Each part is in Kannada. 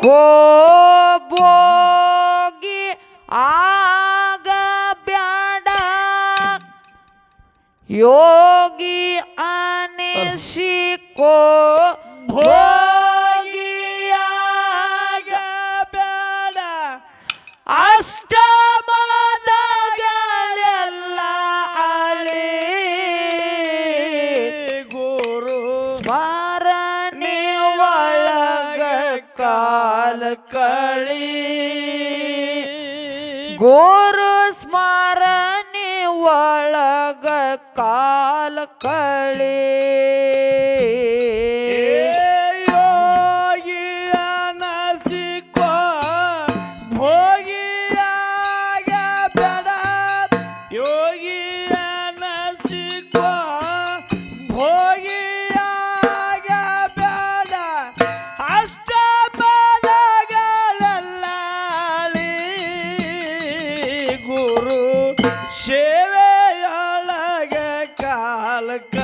ಕೋಬೋಗಿ ಆಗಬೇಡ ಯೋಗಿ ಅನಿಸಿಕೋ ಗೋರು ಸ್ಮರಣಿ ಒಳಗ ಕಾಲ ಕಳೆ.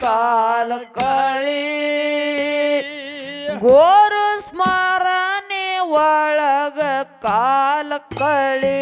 ಕಾಲ ಕಳಿ ಗೋರು ಸ್ಮರಣೆ ಒಳಗ ಕಾಲ ಕಳಿ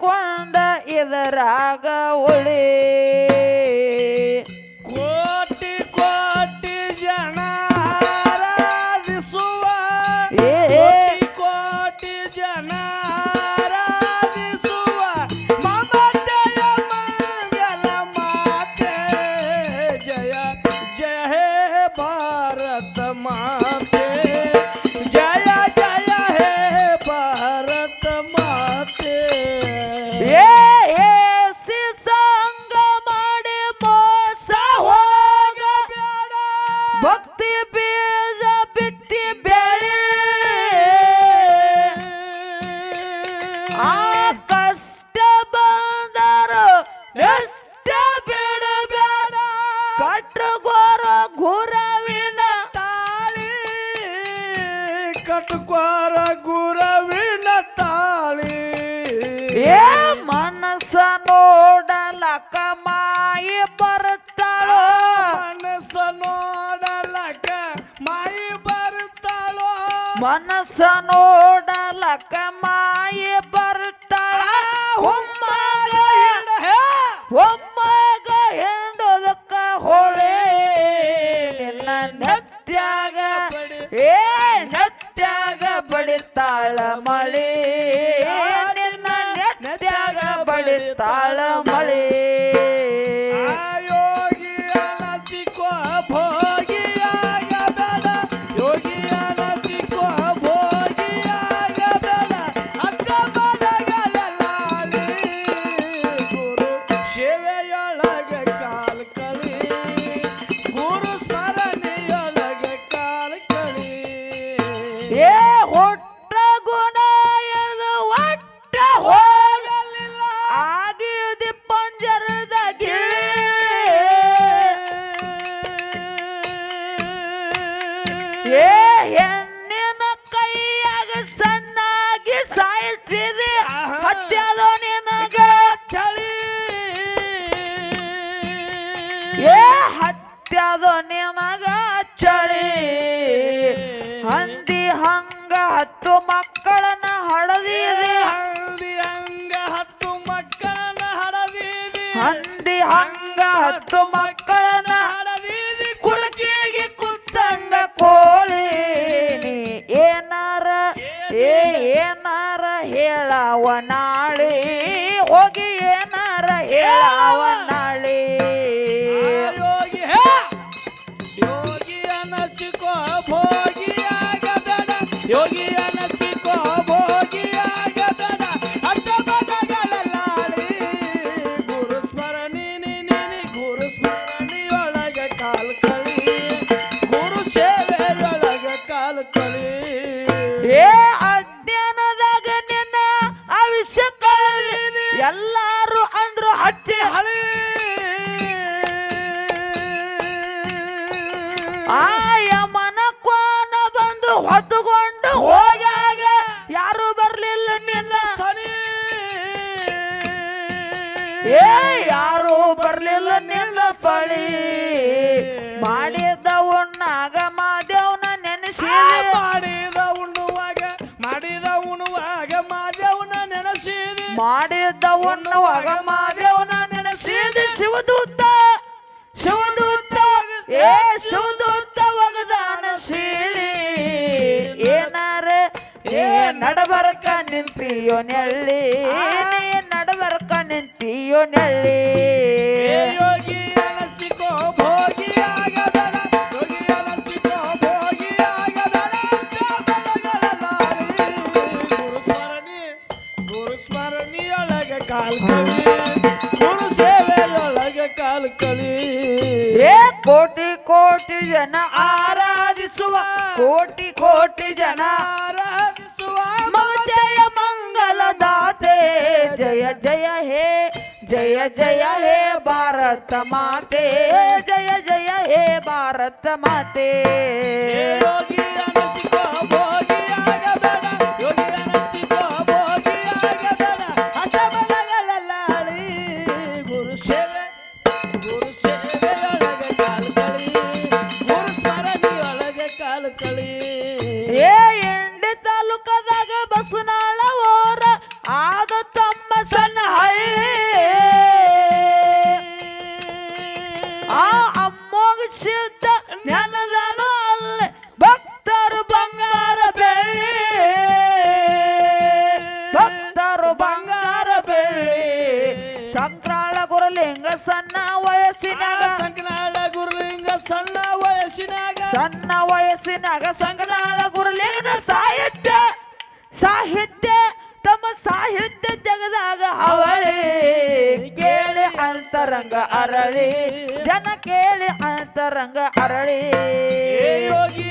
ಕೊಂಡ ಇದರಾಗ ಒಳೇ ಕಟ್ಕೋರ ಗುರವಿನ ತಾಳಿ. ಏ ಮನಸ ನೋಡಲಕ ಮಾಯಿ ಬರ್ತಾಳೋ ಮನಸ ನೋಡಲಕ ಮಾಯಿ ಬರ್ತಾಳೋ ಮನಸ ನೋಡಲಕ ಮಾಯಿ ಬರ್ತಾಳ ಒಮ್ಮ ಬಡಿತಾಳ ಮಳೆ. ನಿನ್ನ ನೆತ್ಯಾಗ ಬಡಿತಾಳ ಮಳೆ. ಏ ಹತ್ಯದು ನಿನಗ ಚಳಿ ಹಂದಿ ಹಂಗ ಹತ್ತು ಮಕ್ಕಳನ್ನ ಹಡದಿದೆ ಹಂದಿ ಹಂಗ ಹತ್ತು ಮಕ್ಕಳನ್ನ ಹಡದೀದಿ ಹಂದಿ ಹಂಗ ಹತ್ತು ಮಕ್ಕಳನ್ನ ಹಡದೀದಿ ಕುಡಕಿಗೆ ಕುತ್ತಂಗ ಕೋಳಿ. ನೀ ಏನಾರ ಏ ಏನಾರ ಹೇಳವ ನಾಳೆ. ಹೋಗಿ ಏನಾರ ಹೇಳವ ಭೋಗಿಯಾಗಬೇಡ ಏ ಯಾರು ಬರ್ಲಿಲ್ಲ ನಿಲ್ಲ ಸಳಿ ಮಾಡಿದ ಉಣ್ಣಾಗ ಮಾದೇವ್ನ ನೆನೆಸಿ ಮಾಡಿದ ಉಣ್ಣುವಾಗ ಮಾಡಿದ ಉಣ್ಣುವಾಗ ಮಾದೇವ್ನ ನೆನೆಸಿದಿ. ಮಾಡಿದ ಉಣ್ಣುವಾಗ ಮಾದೇವ್ನ ನೆನೆಸಿದಿ. ಶಿವದೂತ ಶಿವದೂತ ಏ ಶಿವದೂತ ಒಗದಾನ ಸೀಳಿ. ಏನಾರ ಏ ನಡಬರಕ ನಿಂತಿಯೋ ನೆಳ್ಳಿ. ನಿಂತಿಯೋ ನೆಳ್ಳಿ ಯೋಗಿ ಅನಸಿಕೋ ಭೋಗಿಯಾಗಬೇಡ ಯೋಗಿ ಅನಸಿಕೋ ಭೋಗಿಯಾಗಬೇಡ ಚಾಮರಗಳಲ್ಲಾಡಿ ಗುರು ಸ್ಮರಣಿ ಗುರು ಸ್ಮರಣಿಯೊಳಗೆ ಕಾಲ್ ಕಳಿ ಗುರು ಸೇವೆಯೊಳಗೆ ಕಾಲ್ ಕಳಿ ಏ ಕೋಟಿ ಕೋಟಿ ಜನ ಆರಾಧಿಸುವ, ಕೋಟಿ ಕೋಟಿ ಜನ ಆರಾಧಿಸುವ जय जय हे जय जय हे भारत माते जय जय हे भारत माते। ಬಂಗಾರ ಬೆಳ್ಳಿ. ಸಂಕ್ರಾಳ ಗುರುಲಿಂಗ ಸಣ್ಣ ವಯಸ್ಸಿನಾಗ. ಸಂಕ್ರಾಳ ಗುರುಲಿಂಗ ಸಣ್ಣ ವಯಸ್ಸಿನಾಗ. ಸಣ್ಣ ವಯಸ್ಸಿನಾಗ ಸಂಕ್ರಾಳ ಗುರುಲಿಂಗದ ಸಾಹಿತ್ಯ. ಸಾಹಿತ್ಯ ತಮ್ಮ ಸಾಹಿತ್ಯ ಜಗದಾಗ ಅವಳಿ. ಕೇಳಿ ಅಂತರಂಗ ಅರಳಿ. ಜನ ಕೇಳಿ ಅಂತರಂಗ ಅರಳಿ. ಯೋಗಿ